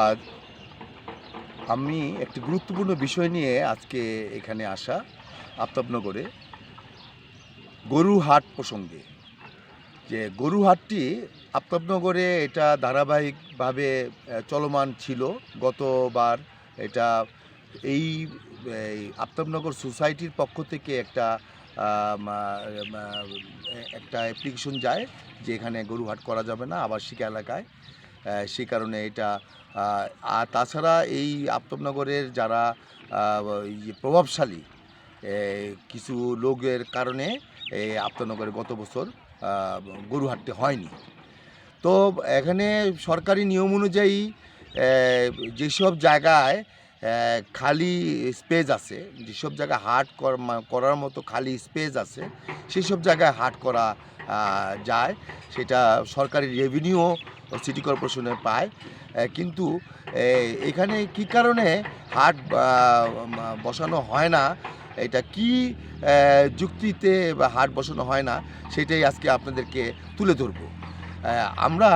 আর আমি একটি গুরুত্বপূর্ণ বিষয় নিয়ে আজকে এখানে আসা আফতাবনগরে গরু হাট প্রসঙ্গে। যে গরু হাটটি আফতাবনগরে এটা ধারাবাহিকভাবে চলমান ছিল গতবার। এটা এই আফতাবনগর সোসাইটির পক্ষ থেকে একটা একটা অ্যাপ্লিকেশন যায় যে এখানে গরু হাট করা যাবে না আবাসিক এলাকায়। সেই কারণে এটা আর তাছাড়া এই আফতাবনগরের যারা আহ, প্রভাবশালী কিছু লোকের কারণে এই আফতাবনগরে গত বছর গরু হাটতে হয়নি। তো এখানে সরকারি নিয়ম অনুযায়ী যেসব জায়গায় খালি স্পেস আছে যেসব জায়গায় হাট কর- করার মতো খালি স্পেস আছে সেই সব জায়গায় হাট করা যায়। সেটা সরকারি রেভিনিউ সিটি কর্পোরেশনে পায়। কিন্তু এখানে কি কারণে হাট বসানো হয় না? এটা কি যুক্তিতে বা হাট বসানো হয় না? সেটাই আজকে আপনাদেরকে তুলে ধরব। আমরা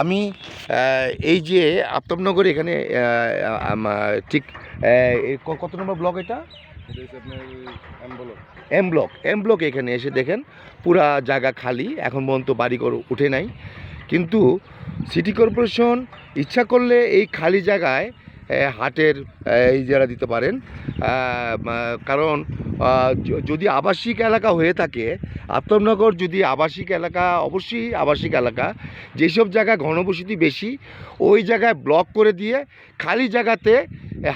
আমি এই যে আফতাবনগর এখানে ঠিক কত নম্বর ব্লক এটা? এম ব্লক এম ব্লক এখানে এসে দেখেন পুরা জায়গা খালি এখন পর্যন্ত বাড়িঘর উঠে নাই। কিন্তু সিটি কর্পোরেশন ইচ্ছা করলে এই খালি জায়গায় হাটের এ, ইজারা দিতে পারেন কারণ যদি আবাসিক এলাকা হয়ে থাকে আফতাবনগর যদি আবাসিক এলাকা অবশ্যই আবাসিক এলাকা যেসব জায়গায় ঘনবসতি বেশি ওই জায়গায় ব্লক করে দিয়ে খালি জায়গাতে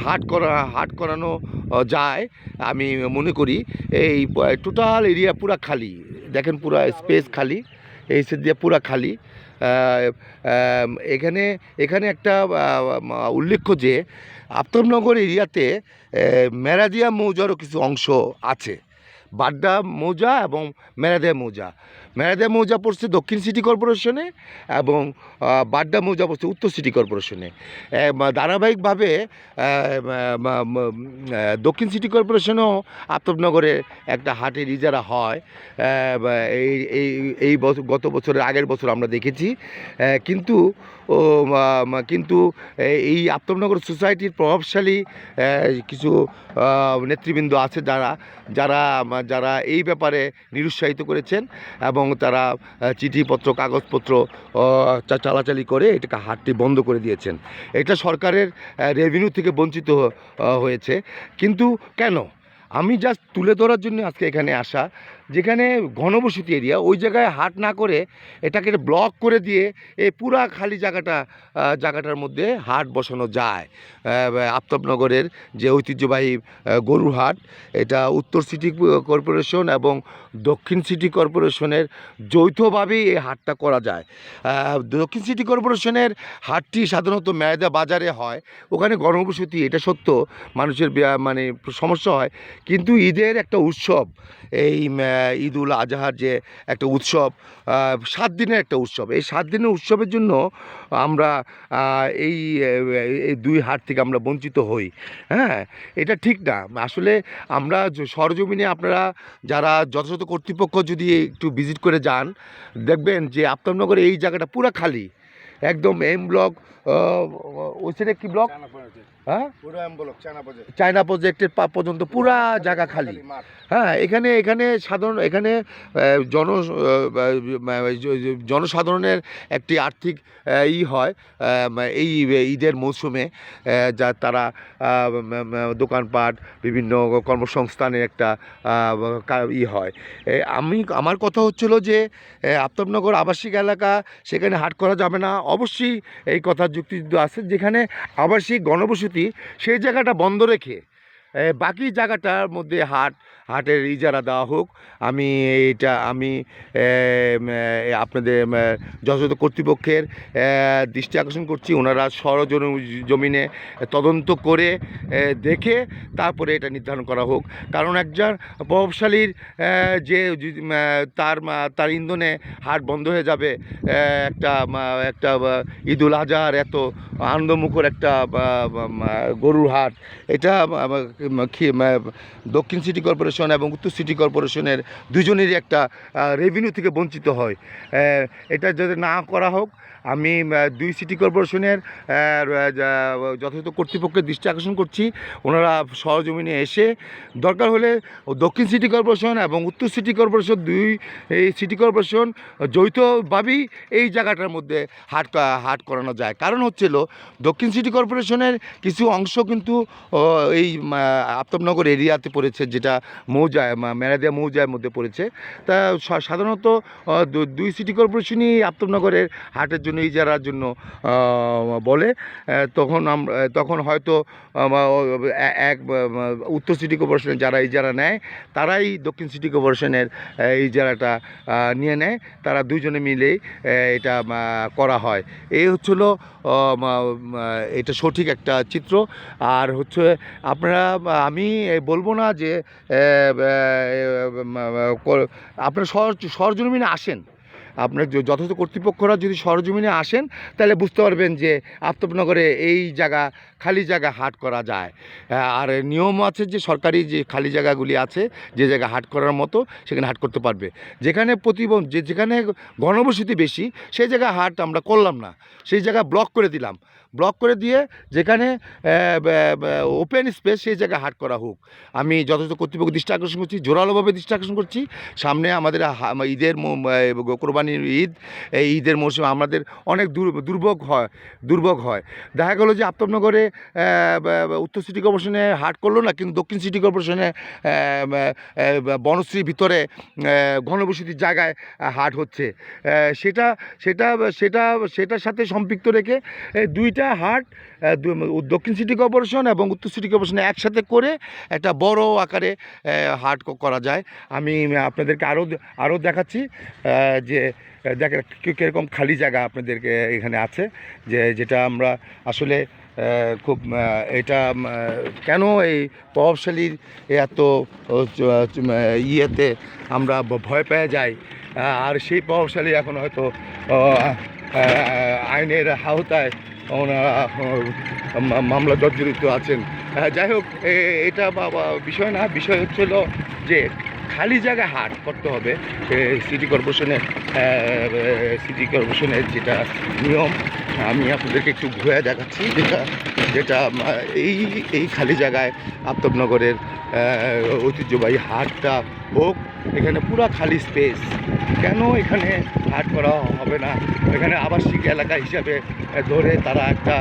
হাট করা হাট করানো যায় আমি মনে করি এই টোটাল এরিয়া পুরা খালি। দেখেন পুরা স্পেস খালি এই সে দিয়ে পুরা খালি। এখানে এখানে একটা উল্লেখ্য যে আফতাবনগর এরিয়াতে ম্যারাদিয়া মৌজারও কিছু অংশ আছে। বাড্ডা মৌজা এবং মেরাদে মৌজা। মেরাদে মৌজা পড়ছে দক্ষিণ সিটি কর্পোরেশনে এবং বাড্ডা মৌজা পড়ছে উত্তর সিটি কর্পোরেশনে। ধারাবাহিকভাবে দক্ষিণ সিটি কর্পোরেশনও আফতাবনগরে একটা হাটের ইজারা হয়। এই এই এই গত বছরের আগের বছর আমরা দেখেছি। কিন্তু, ও কিন্তু এই আফতাবনগর সোসাইটির প্রভাবশালী কিছু নেতৃবৃন্দ আছে যারা যারা যারা এই ব্যাপারে নিরুৎসাহিত করেছেন এবং তারা চিঠিপত্র, কাগজপত্র চালাচালি করে এটাকে হাটটি বন্ধ করে দিয়েছেন। এটা সরকারের রেভিনিউ থেকে বঞ্চিত হয়েছে। কিন্তু কেন? আমি জাস্ট তুলে ধরার জন্য আজকে এখানে আসা যেখানে ঘনবসতি এরিয়া, ওই জায়গায় হাট না করে এটাকে ব্লক করে দিয়ে এই পুরা খালি জায়গাটা জায়গাটার মধ্যে হাট বসানো যায়। আফতাবনগরের যে ঐতিহ্যবাহী গরুর হাট, এটা উত্তর সিটি কর্পোরেশন এবং দক্ষিণ সিটি কর্পোরেশনের যৌথভাবেই এই হাটটা করা যায়। দক্ষিণ সিটি কর্পোরেশনের হাটটি সাধারণত মেয়দা বাজারে হয়। ওখানে গণবসতি এটা সত্য, মানুষের মানে সমস্যা হয়। কিন্তু ঈদের একটা উৎসব, এই উম, আহ, ঈদ উল আজহার যে একটা উৎসব সাত দিনের একটা উৎসব। এই সাত দিনের উৎসবের জন্য আমরা এই এই দুই হাট থেকে আমরা বঞ্চিত হই। হ্যাঁ এটা ঠিক না। আসলে আমরা সরজমিনে আপনারা যারা যথাযথ কর্তৃপক্ষ যদি একটু ভিজিট করে যান দেখবেন যে আফতাবনগরে এই জায়গাটা পুরো খালি। একদম এম ব্লক ওই সাইডে কি ব্লক? হ্যাঁ? China project. প্রজেক্টের পর্যন্ত পুরা জায়গা খালি। হ্যাঁ এখানে এখানে সাধারণ এখানে জন জনসাধারণের একটি আর্থিক ই হয় এই ঈদের মৌসুমে যা তারা দোকানপাট বিভিন্ন কর্মসংস্থানের একটা ই হয়। আমি আমার কথা হচ্ছিল যে আফতাবনগর আবাসিক এলাকা সেখানে হাট করা যাবে না। অবশ্যই এই কথা যুক্তিযুদ্ধ আছে যেখানে আবাসিক গণবসতি সেই জায়গাটা বন্ধ রেখে বাকি জায়গাটার মধ্যে হাট, হাটের ইজারা দেওয়া হোক, আমি এটা আমি আপনাদের যথাযথ কর্তৃপক্ষের দৃষ্টি আকর্ষণ করছি, ওনারা সরজন জমিনে তদন্ত করে দেখে তারপরে এটা নির্ধারণ করা হোক। কারণ একজন প্রভাবশালীর যে তার তার ইন্ধনে হাট বন্ধ হয়ে যাবে একটা একটা ঈদুল আজহার এত আনন্দমুখর একটা গরুর হাট, এটা দক্ষিণ সিটি কর্পোরেশন এবং উত্তর সিটি কর্পোরেশনের দুজনেরই একটা রেভিনিউ থেকে বঞ্চিত হয়। এটা যদি না করা হোক আমি দুই সিটি কর্পোরেশনের যথাযথ কর্তৃপক্ষের দৃষ্টি আকর্ষণ করছি। ওনারা সরজমিনে এসে দরকার হলে দক্ষিণ সিটি কর্পোরেশন এবং উত্তর সিটি কর্পোরেশন দুই, এই সিটি কর্পোরেশন যৌথভাবেই এই জায়গাটার মধ্যে হাট হাট করানো যায়। কারণ হচ্ছিল, দক্ষিণ সিটি কর্পোরেশনের কিছু অংশ কিন্তু এই আফতাবনগর এরিয়াতে পড়েছে, যেটা মৌজায় মেরাদিয়া মৌজার মধ্যে পড়েছে। তা সাধারণত দুই সিটি কর্পোরেশনই আফতাবনগরের হাটের জন্য ইজারার জন্য বলে তখন আমরা তখন হয়তো এক উত্তর সিটি কর্পোরেশনের যারা ইজারা নেয়, তারাই দক্ষিণ সিটি কর্পোরেশনের ইজারাটা নিয়ে নেয়, তারা দুজনে মিলেই এটা করা হয়। এই হচ্ছিল এটা সঠিক একটা চিত্র। আর হচ্ছে, আপনারা, আমি বলব না যে আপনারা সর সরজমিনে আসেন। আপনার যথাযথ কর্তৃপক্ষরা যদি সরজমিনে আসেন, তাহলে বুঝতে পারবেন যে আফতাবনগরে এই জায়গা খালি জায়গা হাট করা যায়। আর নিয়ম আছে যে সরকারি যে খালি জায়গাগুলি আছে, যে জায়গা হাট করার মতো সেখানে হাট করতে পারবে। যেখানে প্রতিবন্ধ যে যেখানে ঘনবসতি বেশি, সেই জায়গায় হাট আমরা করলাম না। সেই জায়গা ব্লক করে দিলাম। ব্লক করে দিয়ে যেখানে ওপেন স্পেস সেই জায়গায় হাট করা হোক। আমি যথাযথ কর্তৃপক্ষ দৃষ্টি আকর্ষণ করছি, জোরালোভাবে দৃষ্টি আকর্ষণ করছি। সামনে আমাদের ঈদের কোরবানির ঈদ। এই ঈদের মৌসুমে আমাদের অনেক দুর- দুর্ভোগ হয় দুর্ভোগ হয়। দেখা গেলো যে আফতাবনগরে উত্তর সিটি কর্পোরেশনে হাট করল না, কিন্তু দক্ষিণ সিটি কর্পোরেশনে বনশ্রীর ভিতরে ঘনবসতির জায়গায় হাট হচ্ছে। সেটা সেটা সেটা, সেটার সাথে সম্পৃক্ত রেখে এই দুইটা হাট দক্ষিণ সিটি কর্পোরেশন এবং উত্তর সিটি কর্পোরেশন একসাথে করে একটা বড় আকারে হাট করা যায়। আমি আপনাদেরকে আরও আরও দেখাচ্ছি যে দেখেন কীরকম খালি জায়গা আপনাদেরকে এখানে আছে, যে, যেটা আমরা আসলে খুব এটা কেন এই প্রভাবশালীর এত ইয়েতে আমরা ভয় পেয়ে যাই আর সেই প্রভাবশালী এখন হয়তো আইনের আওতায় মামলা জর্জরিত আছেন। যাই হোক এটা বিষয় না, বিষয় হচ্ছিল যে খালি জায়গায় হাট করতে হবে সিটি কর্পোরেশনের সিটি কর্পোরেশনের যেটা নিয়ম, আমি আপনাদেরকে একটু ঘুরে দেখাচ্ছি, যেটা যেটা এই এই খালি জায়গায় আফতাবনগরের ঐতিহ্যবাহী হাটটা হোক এখানে পুরা খালি স্পেস কেন এখানে হাট করা হবে না? এখানে আবাসিক এলাকা হিসাবে ধরে তারা একটা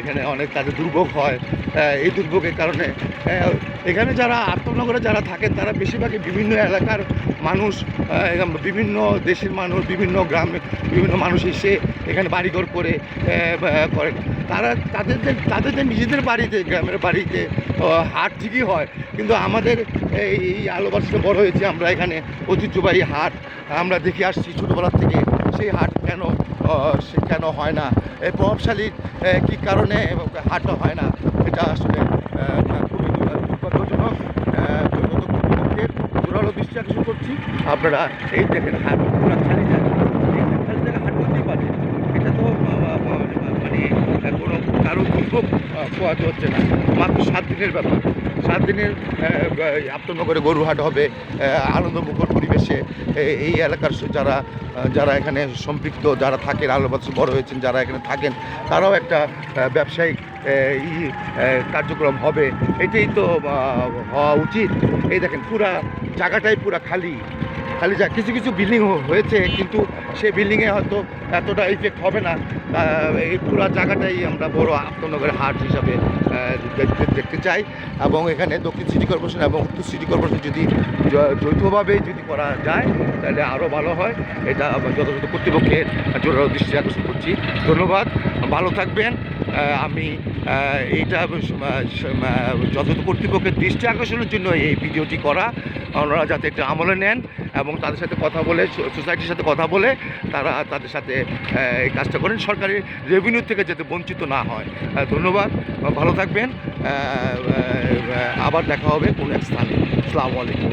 এখানে অনেক তাদের দুর্ভোগ হয়। এই দুর্ভোগের কারণে এখানে যারা আত্মনগরে যারা থাকেন, তারা বেশিরভাগই বিভিন্ন এলাকার মানুষ বিভিন্ন দেশের মানুষ, বিভিন্ন গ্রামে বিভিন্ন মানুষ এসে এখানে বাড়িঘর করে করে তারা তাদের তাদের নিজেদের বাড়িতে, গ্রামের বাড়িতে হাট ঠিকই হয়। কিন্তু আমাদের এই আলোবাসে বড় হয়েছে আমরা এখানে ঐতিহ্যবাহী হাট। আমরা দেখে আসছি ছোটোবেলার থেকে সেই হাট কেন সে কেন হয় না। এই প্রভাবশালীর কী কারণে হাটটা হয় না? এটা আসলে খুবই দুর্ভাগ্যজনক। কর্তৃপক্ষের জোরালো দৃষ্টি আকর্ষণ করছি। আপনারা এই দেখেন হাট, পুরো খালি জায়গা এই খালি জায়গা হাট হতেই পারে এটা তো আহ, আহ, মানে আহ, কোনো কারও পোহাতে হচ্ছে না। মাত্র সাত দিনের ব্যাপার। সাত দিনের আপ্তনগরে গরু হাট হবে আনন্দমুখর পরিবেশে এই এলাকার যারা যারা এখানে সম্পৃক্ত, যারা থাকেন আলোবাসী বড় হয়েছেন, যারা এখানে থাকেন, তারাও একটা ব্যবসায়িক ই কার্যক্রম হবে। এটাই তো হওয়া উচিত। এই দেখেন, পুরা জায়গাটাই পুরা খালি। খালি যা, কিছু কিছু বিল্ডিং হয়েছে, কিন্তু সেই বিল্ডিংয়ে হয়তো এতটা ইফেক্ট হবে না। এই পুরা জায়গাটাই আমরা বড় আত্মনগরের হাট হিসাবে দেখতে চাই। এবং এখানে দক্ষিণ সিটি কর্পোরেশন এবং উত্তর সিটি কর্পোরেশন যদি যৌথভাবে যদি করা যায়, তাহলে আরও ভালো হয়। এটা যথাযথ কর্তৃপক্ষের জোরালো দৃষ্টি আকর্ষণ করছি। ধন্যবাদ। ভালো থাকবেন। আমি এইটা যথাযথ কর্তৃপক্ষের দৃষ্টি আকর্ষণের জন্য এই ভিডিওটি করা। ওনারা যাতে একটা আমলে নেন এবং তাদের সাথে কথা বলে সোসাইটির সাথে কথা বলে তারা তাদের সাথে এই কাজটা করেন। সরকারি রেভিনিউ থেকে যাতে বঞ্চিত না হয়। ধন্যবাদ। ভালো থাকবেন। আবার দেখা হবে কোনো এক স্থানে। আসসালামু আলাইকুম।